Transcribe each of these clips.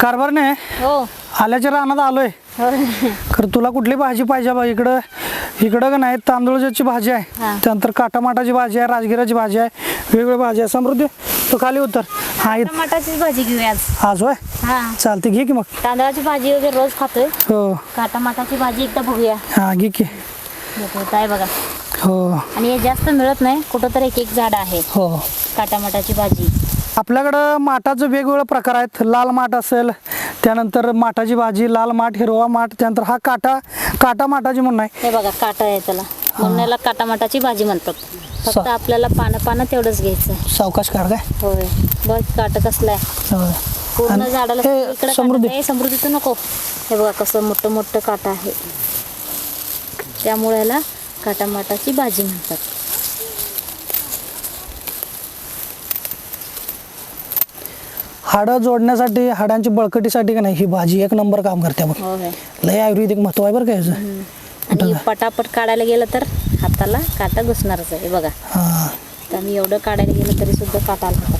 कारभारने हो. आल्याच्या रानात आलोय. हो. खरं तुला कुठली भाजी पाहिजे बा? इकडं इकडं का नाही? तांदूळची भाजी आहे. त्यानंतर काटामाटाची भाजी आहे राजगिराची भाजी आहे वेगवेगळी भाजी आहे. समृद्धी तो खाली उतर. हा टमाटाचीच भाजी घेऊया आज. आज होय? हा. चालते घे की मग. तांदळाची भाजी वगैरे रोज खातोय. हो. काटा माटाची भाजी एकदा बघूया. हा घे की. काय बघा. हो. आणि हे जास्त मिळत नाही कुठं तर एक एक झाड आहे हो. काटा माटाची भाजी. आपल्याकडं माठाचं वेगवेगळे प्रकार आहेत. लाल माठ असेल त्यानंतर माठाची भाजी लाल माठ हिरवा माठ त्यानंतर हा काटा काटा माठाची म्हणून आहे. हे बघा काटा आहे त्याला. म्हणून याला काटा माटाची भाजी म्हणतात. सा- फक्त आपल्याला पानं पानं तेवढंच घ्यायचं सावकाश काढ काय? होय. बघ काट कसलं आहे. होय. पूर्ण आणि झाडाला हे इकडे समृद्धी. तू नको. हे बघा कसं मोठं मोठं काटा आहे. त्यामुळे याला काटा माटाची भाजी म्हणतात. हाडं जोडण्यासाठी हाडांची बळकटीसाठी का नाही ही भाजी एक नंबर काम करते बघ. हो होय लय आयुर्वेदिक महत्त्व आहे बरं का याचं. आणि पटापट काढायला गेलं तर हाताला काटा घुसणारच आहे बघा. हा. तर एवढं काढायला गेलं तरी सुद्धा काटा आला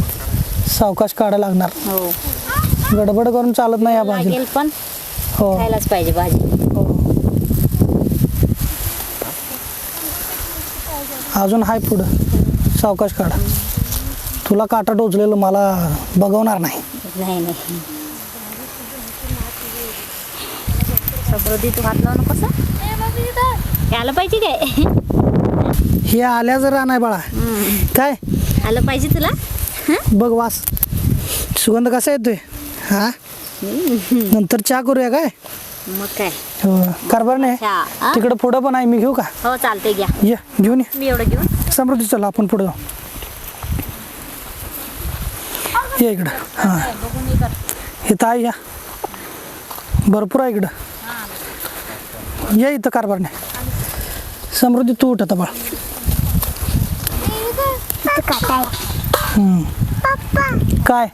सावकाश काढायला लागणार. हो. गडबड करून चालत नाही या भाजीला. लागेल पण हो. खायलाच पाहिजे भाजी. हो. अजून हाय पुढं. सावकाश काढा. तुला काटा टोचलेलं मला बघवणार नाही. नाही नाही. समृद्धी तू हात लावू नकोस हं? आलं पाहिजे काय? हे आल्या जर नाही बाळा. काय? आलं पाहिजे तुला? बघ वास. सुगंध कसा येतोय? हा? नंतर चहा करूया काय? मग काय? हो कारभार नाही. अच्छा आ? तिकडं पुढं पण आहे मी घेऊ का? हो चालतंय घ्या. ये घेऊन ये. मी एवढं घेऊन. समृद्धी चला आपण पुढं जाऊ. ये इकडं. हां. इथं आहे या. भरपूर आहे इकडं. ये इथं कारभार नाही समृद्धी तू उठ आता बाळ. हम्म. काय?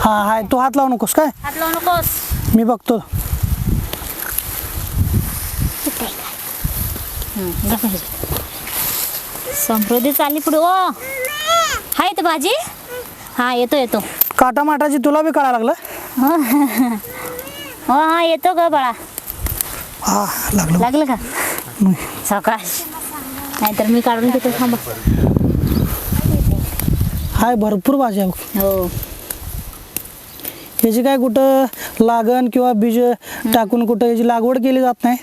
हा हाय तू हात लावू नकोस काय? हात लावू नकोस. मी बघतो. समृद्धी चालली पुढे ओ. हाय इथं भाजी. हा येतो येतो. काटा माटाची तुला बी कळायला लागलं? हो हा येतो ग बाळा. हा लागलं लागलं का. सावकाश. नाहीतर मी काढून घेतो थांबा. हाय भरपूर भाज्या बघ. हो. याची काय कुठं लागण किंवा बीज टाकून कुठं याची लागवड केली जात नाही.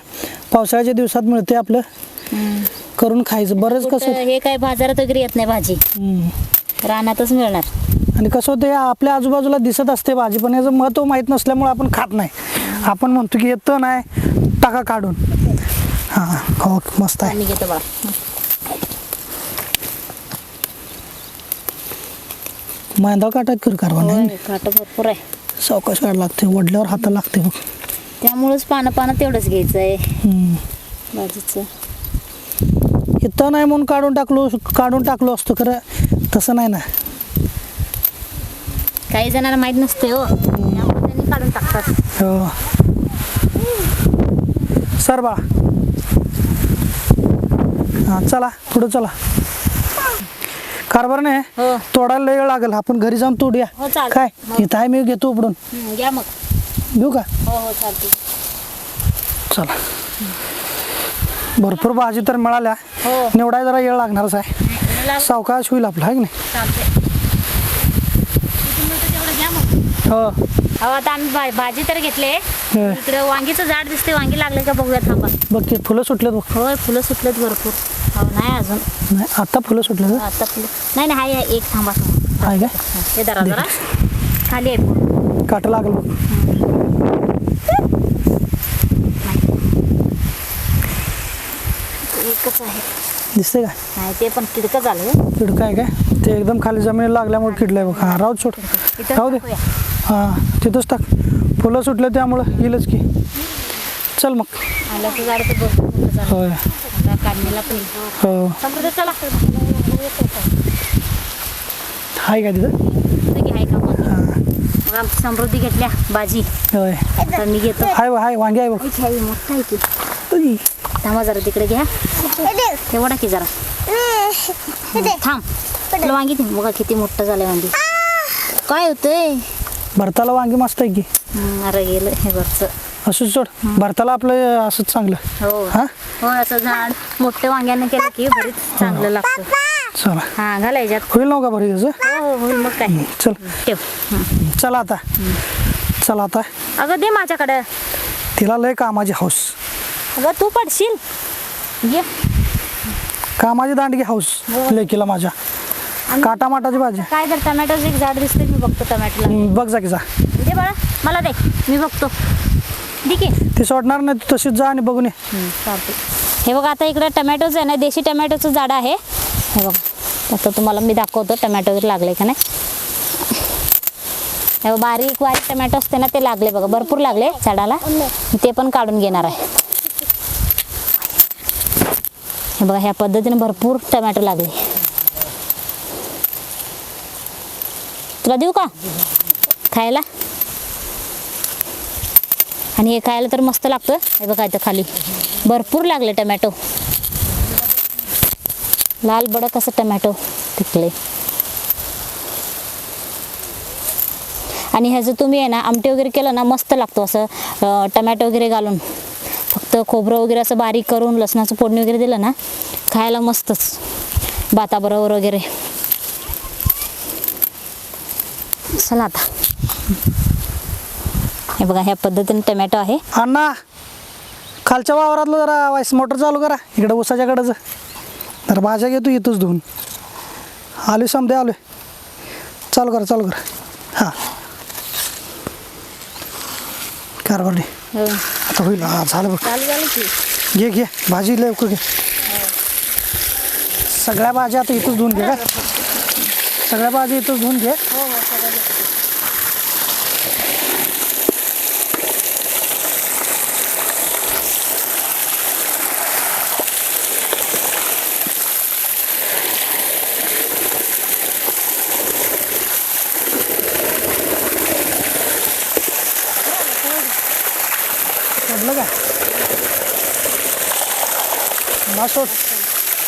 पावसाळ्याच्या दिवसात मिळते आपलं. हम्म. करून खायचं. बरंच कसं कुठं हे काय बाजारात वगैरे येत नाही भाजी. हम्म. रानातच मिळणार. आणि कसं होतं आपल्या आजूबाजूला दिसत असते भाजी पण याचं महत्त्व माहीत नसल्यामुळे आपण खात नाही. आपण म्हणतो की येतं नाही टाका काढून. हां हो मस्त आहे. मी घेतो मैदा काटा कर कारवा नाही. काटं भरपूर आहे. सावकाश काढ लागते वडल्यावर हाता लागते बघ. त्यामुळंच पानं पानं तेवढंच घ्यायचं आहे. भाजीचं. नाही म्हणून काढून टाकलो काढून टाकलो असतो खरं. तसं नाही ना. काही जणांना माहीत नसते हो. त्यामुळे त्यांनी काढून टाकतात. हो. सर बा हां चला पुढं चला. कारभार नाही? हो. तोडायला वेळ लागेल. आपण घरी जाऊन तोडूया. हो चालेल. काय. इथं आहे मी घेतो हम्म, घ्या मग. घेऊ का? हो हो चालते चला. भरपूर भाजी तर मिळाल्या. हो. निवडाय जरा वेळ लागणारच आहे. मला सावकाश होईल आपलं आहे की नाही? चालते किती मिळतं तेवढं घ्या मग हो. हो आता आम्ही भा- भाजी तर घेतले होय. इकडे वांगीचं झाड दिसते वांगी लागले का बघूया थांबा. बघ की फुलं सुटलेत बघ. होय फुलं सुटलेत भरपूर. हो नाही अजून. नाही आता फुलं सुटले आता फुलं नाही नाही हाय हाय, एक थांबा थांबा. आहे काय हे धरा जरा खाली आहे. काटा लागेल बघ. एकच आहे. दिसते काय? नाही ते पण किडकं झालं किड काय काय? ते एकदम खाली जमिनी लागल्यामुळे किडलंय बघ. हां राहू सोड. इथं राहू दे. टाकूया. हां तिथंच टाक. फुलं सुटले त्यामुळं येईलच की. चल मग. आल्याचं झाड तर भरपूर मोठं झालं होय. आता काढणीला पण. हो. समृद्ध चला. हाय का तिथं? आहे का मग? हां. मग आमची समृद्धी घेतल्या भाजी होय. तर मी घेतो. हाय हाय वांगे आहे बघ. ही मोठं आहे की. थांबा जरा तिकडे घ्या. ते वडा की जरा. थांब. तुला वांगी दे. बघा किती मोठं झालंय वांगी. काय होतंय? भरताला वांगी मस्त आहे की. हम्म, अरे गेलं. हे वरचं. असं सोड. भरताला आपलं असंच चांगलं. हो. हा? हो असं झाड मोठ्या वांग्याने केलं की बरीच चांगलं लागतं. चला. हा घाला याच्यात होईल नव्हता बरं त्याचं? हो हो होईल मग काय. चल. ठेव. चला आता. चला आता. अगं दे माझ्याकडं. तिला लय कामाची हौस. अगं तू पडशील. घे. कामाची दांडगी हौस लेकीला माझ्या. काटा माटाची भाजी? काय तर टमॅटोचं एक झाड दिसते मी बघतो टमॅटोला. हम्म, बघ जा की जा. दे बाळा मला दे मी बघतो. दे की. ती सोडणार नाही तू तशीच जा आणि बघून ये. चालते हे बघा आता इकडे टमॅटोचं आहे ना देशी टमॅटोचं झाड आहे. हे बघा आता तुम्हाला मी दाखवतो टमॅटो लागले का नाही. हे बघा, बारीक बारीक टमॅटो असते ना ते लागले बघा भरपूर लागले झाडाला. ते पण काढून घेणार आहे. हे बघा ह्या पद्धतीने भरपूर टमॅटो लागले. तुला देऊ का? खायला? आणि हे खायला तर मस्त लागतं हे बघा इथं खाली. भरपूर लागले टमॅटो. लाल बडक असं टमॅटो पिकले. आणि ह्याचं तुम्ही आहे ना आमटे वगैरे केलं ना मस्त लागतो असं टमॅटो वगैरे घालून. फक्त खोबरं वगैरे असं बारीक करून लसणाचं फोडणी वगैरे दिलं ना खायला मस्तच. भाताबरोबर वगैरे. चला आता. हे बघा ह्या पद्धतीने टमॅटो आहे. अण्णा खालच्या वावरातलं जरा वाईस मोटर चालू करा. इकडं उसाच्याकडं जा तर भाज्या घेतो येतोच धुवून. आलोय समजे आलोय चालू करा चालू करा. हां. कारभारडी हो. होईल हाँ झालं बघ चालू झालं की घे घे भाजी लवकर घे सगळ्या भाज्या आता इथंच धुवून घे का सगळ्या भाज्या इथंच धुवून घे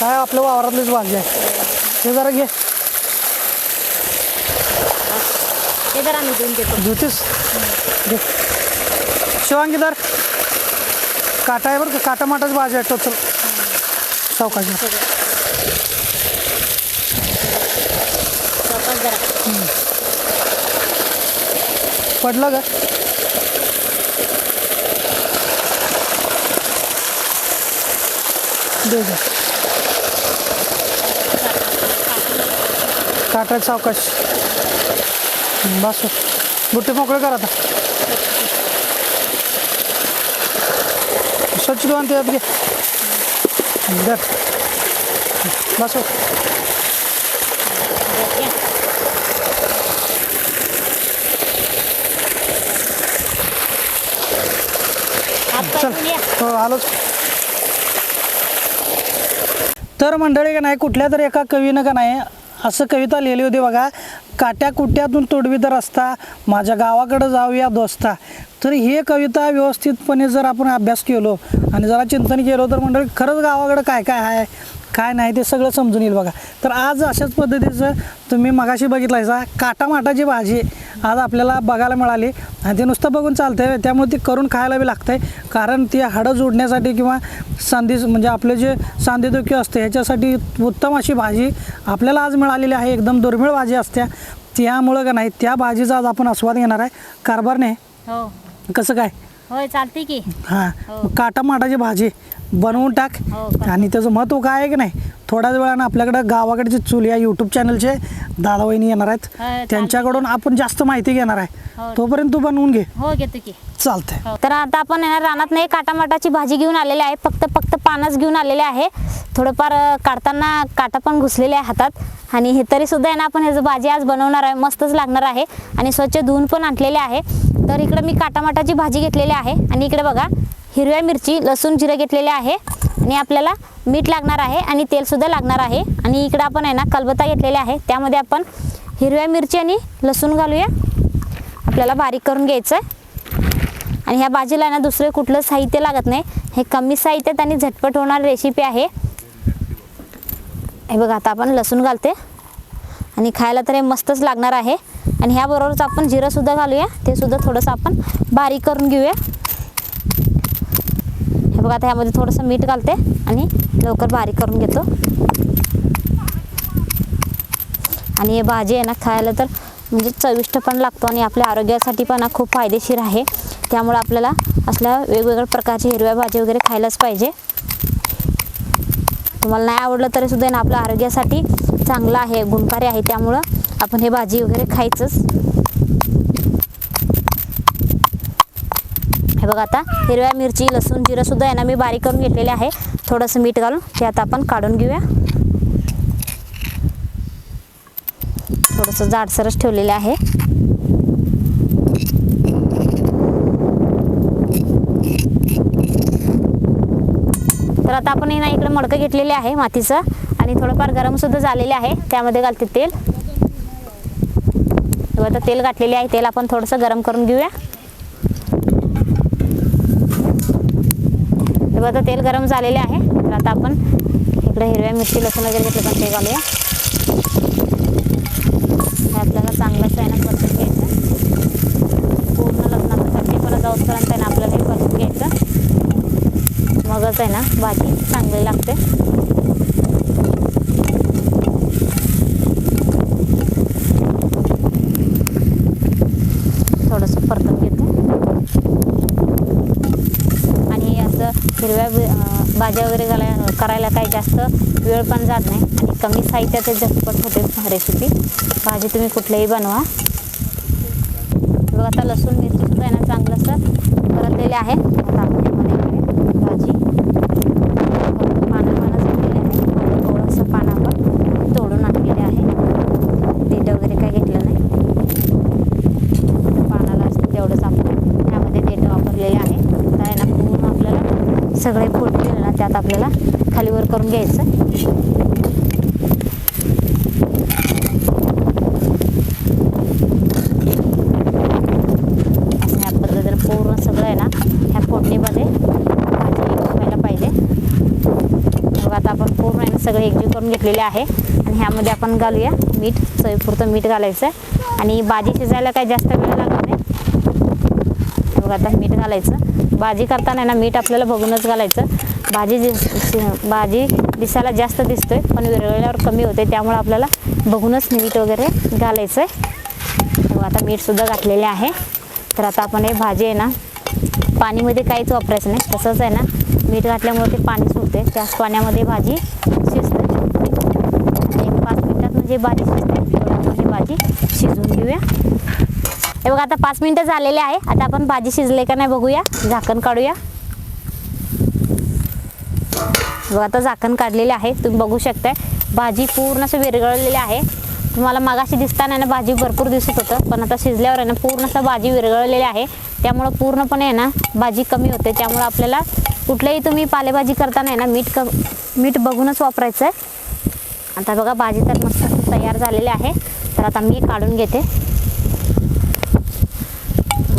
काय आपल्या वावरातलीच भाजी आहे ते जरा घे. ते जरा मी देऊन धुतीस? घे. शिवांगी दर काटा आहे बरं का? काटा माटाच भाजी आहे टोचल चौकाची जरा. पडलं का? दे जा काटा सावकाश बस. बुट्टे मोकळे करा आता. स्वच्छ धुवून त्यात घे. बस. चल. हो आलोच. तर मंडळी का नाही कुठल्या तरी एका कवीनं का नाही असं कविता लिहिली होती बघा काट्या कुट्यातून तोडवीत रस्ता माझ्या गावाकडं जाऊया दोस्ता. तर हे कविता व्यवस्थितपणे जर आपण अभ्यास केलो आणि जरा चिंतन केलं तर मंडळी खरंच गावाकडं काय काय आहे? काय नाही ते सगळं समजून येईल बघा. तर आज अशाच पद्धतीचं तुम्ही मगाशी बघितलायचा काटामाटाची भाजी आज आपल्याला बघायला मिळाली. आणि ते नुसतं बघून चालतंय त्यामुळे ती करून खायला बी लागतंय. कारण ती हाडं जोडण्यासाठी किंवा सांधी म्हणजे आपले जे सांधेदुखी असते ह्याच्यासाठी उत्तम अशी भाजी आपल्याला आज मिळालेली आहे. एकदम दुर्मिळ भाजी असत्या. त्यामुळं का नाही त्या भाजीचा आज आपण आस्वाद घेणार आहे. कारभारने हो. कसं काय? होय चालते की. हां. हो. काटा माटाची भाजी. बनवून टाक. हो. आणि त्याचं महत्त्व काय आहे की नाही? थोड्याच वेळानं आपल्याकडं गावाकडचे चूल या यूट्यूब चॅनलचे दादावहिनी येणार आहेत. चालेल. त्यांच्याकडून आपण जास्त माहिती घेणार आहे. हो. तोपर्यंत तू बनवून घे. हो घेतो की. चालतंय. तर आता आपण आहे ना रानात नाही काटामाटाची भाजी घेऊन आलेले आहे. फक्त फक्त पानच घेऊन आलेले आहे. थोडंफार अं, काढताना काटा पण घुसलेले आहे हातात. आणि हे तरी सुद्धा आहे ना आपण ह्याचं भाजी आज बनवणार आहे. मस्तच लागणार आहे. आणि स्वच्छ धुवून पण आणलेले आहे. तर इकडे मी काटामाटाची भाजी घेतलेली आहे. आणि इकडे बघा हिरव्या मिरची लसूण जिरं घेतलेले आहे. आणि आपल्याला मीठ लागणार आहे आणि तेलसुद्धा लागणार आहे. आणि इकडं आपण आहे ना कलबत्ता घेतलेला आहे. त्यामध्ये आपण हिरव्या मिरची आणि लसूण घालूया. आपल्याला बारीक करून घ्यायचं आहे. आणि ह्या भाजीला ना दुसरं कुठलं साहित्य लागत नाही. हे कमी साहित्यात आणि झटपट होणारी रेसिपी आहे. हे बघा आता आपण लसूण घालते आणि खायला तर हे मस्तच लागणार आहे. आणि ह्याबरोबरच आपण जिरंसुद्धा घालूया. ते सुद्धा थोडंसं आपण बारीक करून घेऊया. बघा आता ह्यामध्ये थोडंसं मीठ घालते आणि लवकर बारीक करून घेतो. आणि हे भाजी आहे ना खायला तर म्हणजे चविष्ट पण लागतो आणि आपल्या आरोग्यासाठी पण खूप फायदेशीर आहे. त्यामुळं आपल्याला असल्या वेगवेगळ्या प्रकारची हिरव्या भाजी वगैरे खायलाच पाहिजे. तुम्हाला नाही आवडलं तरी सुद्धा ना आपल्या आरोग्यासाठी चांगलं आहे गुणकारी आहे. त्यामुळं आपण हे भाजी वगैरे खायचंच. हे बघा आता हिरव्या मिरची लसूण जिरं सुद्धा आहे ना मी बारीक करून घेतलेले आहे. थोडंसं मीठ घालून ते आता आपण काढून घेऊया. थोडंसं जाडसरच ठेवलेलं आहे. तर आता आपण हे ना इकडे मडकं घेतलेले आहे मातीचं आणि थोडंफार गरम सुद्धा झालेले आहे. त्यामध्ये घालते तेल. आता तेल घातलेले आहे. तेल आपण थोडंसं गरम करून घेऊया. तेव्हा आता तेल गरम झालेले आहे. तर आता आपण इकडे हिरव्या मिरची लसूण वगैरे घेतलं पण ते घालूया. आपल्याला चांगलंच आहे ना परतून घ्यायचं. पूर्ण लग्नाचं कच्चेपणा जाऊपर्यंत आहे ना आपल्याला हे परतून घ्यायचं. मगच आहे ना भाजी चांगली लागते थोडंसं परतून घेते आणि असं हिरव्या बी- अं, भाज्या वगैरे घाला करायला काही जास्त वेळ पण जात नाही. आणि कमी साहित्यात झटपट होते रेसिपी. भाजी तुम्ही कुठल्याही बनवा. बघा आता लसूण मिरची सुद्धा आहे ना चांगलं असं परतलेले आहे आता आपण यामध्ये घालूया भाजी फक्त पानं पानं झालेले आहे थोडंसं पानं आपण तोडून आणलेले आहे देठ वगैरे काही घेतलं नाही पानाला असतं तेवढंच आपण त्यामध्ये देठ वापरलेले आहे तर आहे ना पूर्ण आपल्याला सगळे फोडलेले ना त्यात आपल्याला खालीवर करून घ्यायचं. पूर्ण सगळं आहे ना ह्या व्हायला पाहिजे. आता आपण पूर्ण आहे ना सगळे एकजीव करून घेतलेले आहे. आणि ह्यामध्ये आपण घालूया मीठ चवीपुरतं मीठ घालायचं. आहे आणि भाजी शिजायला काही जास्त वेळ लागत नाही. बघा आता मीठ घालायचं. भाजी करताना ना मीठ आपल्याला बघूनच घालायचं. भाजी शि- भाजी दिसायला जास्त दिसतोय पण विरळल्यावर कमी होते त्यामुळे आपल्याला बघूनच मीठ वगैरे घालायचं आहे हो, बघा आता मीठसुद्धा घातलेले आहे. तर आता आपण हे भाजी आहे ना पाणीमध्ये काहीच वापरायचं नाही. तसंच आहे ना मीठ घातल्यामुळे ते पाणी सुटते त्याच पाण्यामध्ये भाजी शिजते एक पाच मिनिटात म्हणजे भाजी शिजते म्हणजे भाजी शिजवून घेऊया. हे बघा आता पाच मिनिटं झालेले आहे. आता आपण भाजी शिजले का नाही बघूया. झाकण काढूया. बघा आता झाकण काढलेले आहे. तुम्ही बघू शकताय. भाजी पूर्ण असं विरगळलेली आहे. तुम्हाला मगाशी दिसताना ना भाजी भरपूर दिसत होतं. पण आता शिजल्यावर आहे ना पूर्ण असं भाजी विरघळलेली आहे. त्यामुळं पूर्णपणे आहे ना भाजी कमी होते. त्यामुळं आपल्याला कुठल्याही तुम्ही पालेभाजी करताना आहे ना मीठ क मीठ बघूनच वापरायचं आहे आता बघा भाजी तर मस्त तयार झालेली आहे. तर आता मी काढून घेते.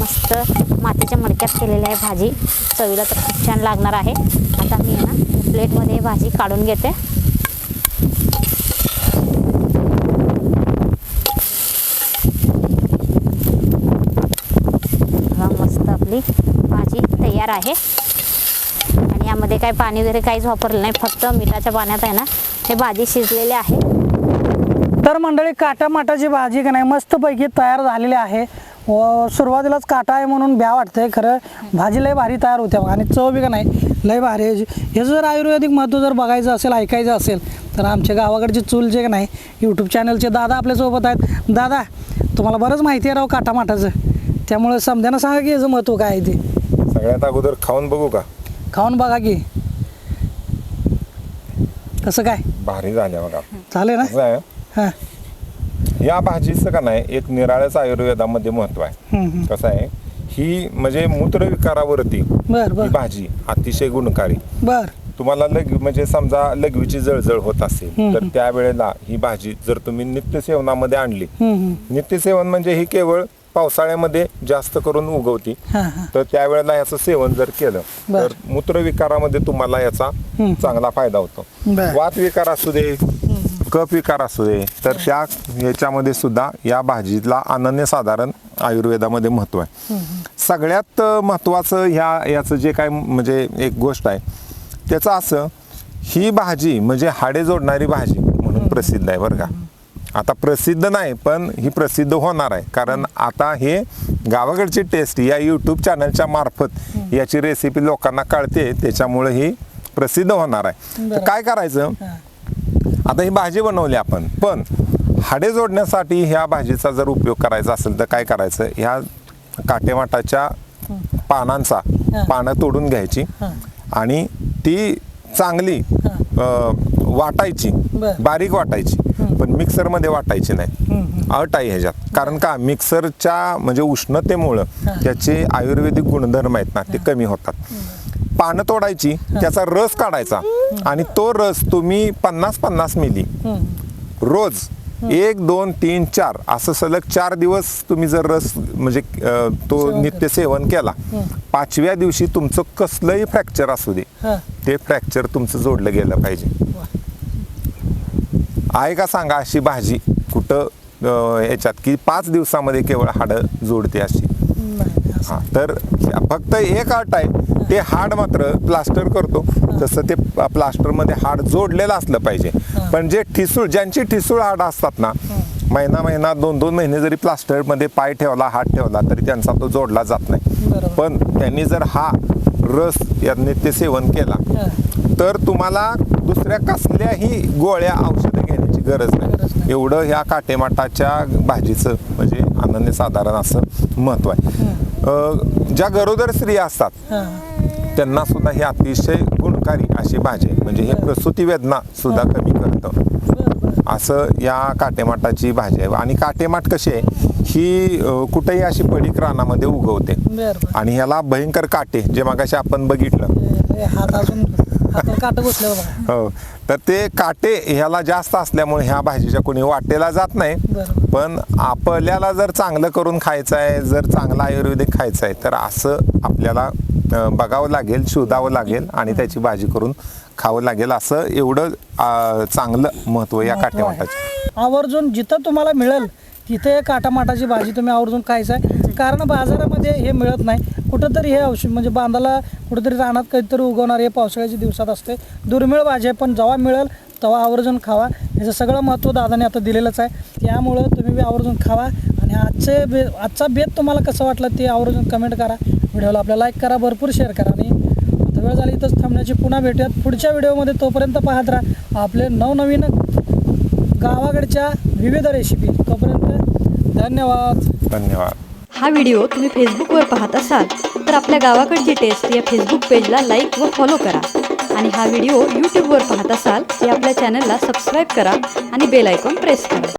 मस्त मातीच्या मडक्यात केलेली आहे भाजी. चवीला तर खूप छान लागणार आहे. आता मी आहे ना प्लेटमध्ये भाजी काढून घेते. मस्त आपली भाजी तयार आहे. आणि यामध्ये काही पाणी वगैरे काहीच वापरलं नाही फक्त मिठाच्या पाण्यात आहे ना हे भाजी शिजलेली आहे. तर मंडळी काटा माटाची भाजी का नाही मस्तपैकी तयार झालेली आहे. व सुरुवातीलाच काटा आहे म्हणून भ्या वाटतंय खरं भाजी लय भारी तयार होते बघा. आणि चव बी का नाही लय भारी आहे. ह्याचं जर आयुर्वेदिक महत्त्व जर बघायचं असेल ऐकायचं असेल तर आमच्या गावाकडचे चूल जे का नाही यूट्यूब चॅनलचे दादा आपल्यासोबत आहेत. दादा तुम्हाला बरंच माहिती आहे राव काटा माटाचं. त्यामुळे समजायला सांगा की याचं महत्त्व काय आहे ते. सगळ्यात अगोदर खाऊन बघू का? खाऊन बघा की. कसं काय? भारी झाल्या बघा. चालेल ना? कसं आहे. हां. या भाजीचं का नाही एक निराळ्याचं आयुर्वेदामध्ये महत्त्व आहे. कसं आहे ही म्हणजे ही बर भाजी अतिशय गुणकारी बर तुम्हाला लग म्हणजे समजा लघवीची जळजळ होत असेल. तर त्यावेळेला ही भाजी जर तुम्ही नित्यसेवनामध्ये आणली. नित्यसेवन म्हणजे ही केवळ पावसाळ्यामध्ये जास्त करून उगवती तर त्यावेळेला याचं सेवन जर केलं. तर मूत्रविकारामध्ये तुम्हाला याचा. चांगला फायदा होतो. वात विकार असू दे कफ विकार असू दे तर त्या याच्यामध्ये सुद्धा या भाजीला अनन्यसाधारण आयुर्वेदामध्ये महत्त्व आहे. सगळ्यात महत्त्वाचं ह्या याचं जे काय म्हणजे एक गोष्ट आहे त्याचं असं ही भाजी म्हणजे हाडे जोडणारी भाजी म्हणून प्रसिद्ध आहे बरं का. आता प्रसिद्ध नाही पण ही प्रसिद्ध होणार आहे. कारण आता हे गावाकडची टेस्ट या यूट्यूब चॅनलच्या मार्फत याची रेसिपी लोकांना कळते त्याच्यामुळे ही प्रसिद्ध होणार आहे. तर काय करायचं? आता ही भाजी बनवली आपण पण हाडे जोडण्यासाठी ह्या भाजीचा जर उपयोग करायचा असेल तर काय करायचं? ह्या काटेमाटाच्या पानांचा पानं तोडून घ्यायची. आणि ती चांगली वाटायची बरं. बारीक वाटायची पण मिक्सरमध्ये वाटायची नाही. अट आहे ह्याच्यात. कारण का? मिक्सरच्या म्हणजे उष्णतेमुळं त्याचे आयुर्वेदिक गुणधर्म आहेत ना ते कमी होतात. पानं तोडायची त्याचा रस काढायचा. आणि तो रस तुम्ही पन्नास पन्नास मिली. रोज एक दोन तीन चार असं सलग चार दिवस तुम्ही जर रस म्हणजे तो नित्य सेवन केला पाचव्या दिवशी तुमचं कसलंही फ्रॅक्चर असू दे ते फ्रॅक्चर तुमचं जोडलं गेलं पाहिजे. आहे का सांगा अशी भाजी कुठं याच्यात की पाच दिवसामध्ये केवळ हाडं जोडते अशी? हा तर फक्त एक अट आहे ते हाड मात्र प्लास्टर करतो. तसं ते प्लास्टरमध्ये हाड जोडलेलं असलं पाहिजे. पण जे ठिसूळ ज्यांची ठिसूळ हाड असतात ना महिना महिना दोन दोन महिने जरी प्लास्टरमध्ये पाय ठेवला हात ठेवला तरी त्यांचा तो जोडला जात नाही. पण त्यांनी जर हा रस या नित्य सेवन केला. तर तुम्हाला दुसऱ्या कसल्याही गोळ्या औषधं घेण्याची गरज नाही. एवढं ह्या काटेमाटाच्या भाजीचं म्हणजे अनन्यसाधारण असं महत्त्व आहे. ज्या गरोदर स्त्रिया असतात त्यांना सुद्धा ही अतिशय गुणकारी अशी भाजी आहे. म्हणजे हे प्रसूती वेदना सुद्धा कमी करतं. असं या काटेमाटाची भाजी आहे. आणि काटेमाट कशी आहे? ही कुठेही अशी पडीक रानामध्ये उगवते. आणि ह्याला भयंकर काटे जे मगाशी आपण बघितलं. हे- तर ते काटे ह्याला जास्त असल्यामुळे ह्या भाजीच्या कोणी वाटेला जात नाही. पण आपल्याला जर चांगलं करून खायचं आहे जर चांगलं आयुर्वेदिक खायचं आहे तर असं आपल्याला बघावं लागेल शोधावं लागेल आणि त्याची भाजी करून खावं लागेल असं एवढं चांगलं महत्त्व या. काटेमाटाचं आवर्जून जिथं तुम्हाला मिळेल तिथे काटामाटाची भाजी तुम्ही आवर्जून खायचं आहे. कारण बाजारामध्ये हे मिळत नाही. कुठंतरी हे औषध म्हणजे बांधाला कुठंतरी रानात काहीतरी उगवणार हे पावसाळ्याच्या दिवसात असते. दुर्मिळ भाजी आहे पण जेव्हा मिळेल तेव्हा आवर्जून खावा. याचं सगळं महत्त्व दादाने आता दिलेलंच आहे. त्यामुळं तुम्ही आवर्जून खावा. आणि आजचे बे आजचा बेत तुम्हाला कसं वाटलं ते आवर्जून कमेंट करा. व्हिडिओला आपल्या लाईक करा भरपूर शेअर करा आणि आता वेळ झाली इथंच थांबण्याची. पुन्हा भेटूयात. पुढच्या व्हिडिओमध्ये तोपर्यंत पाहत राहा आपले नवनवीन गावाकडच्या विविध रेसिपी तोपर्यंत धन्यवाद. धन्यवाद. हा व्हिडिओ तुम्ही फेसबुकवर पाहत असाल तर आपल्या गावाकडची टेस्ट या फेसबुक पेजला लाईक व फॉलो करा. आणि हा व्हिडिओ यूट्यूबवर पाहत असाल तर आपल्या चॅनलला सबस्क्राईब करा आणि बेल आयकॉन प्रेस करा.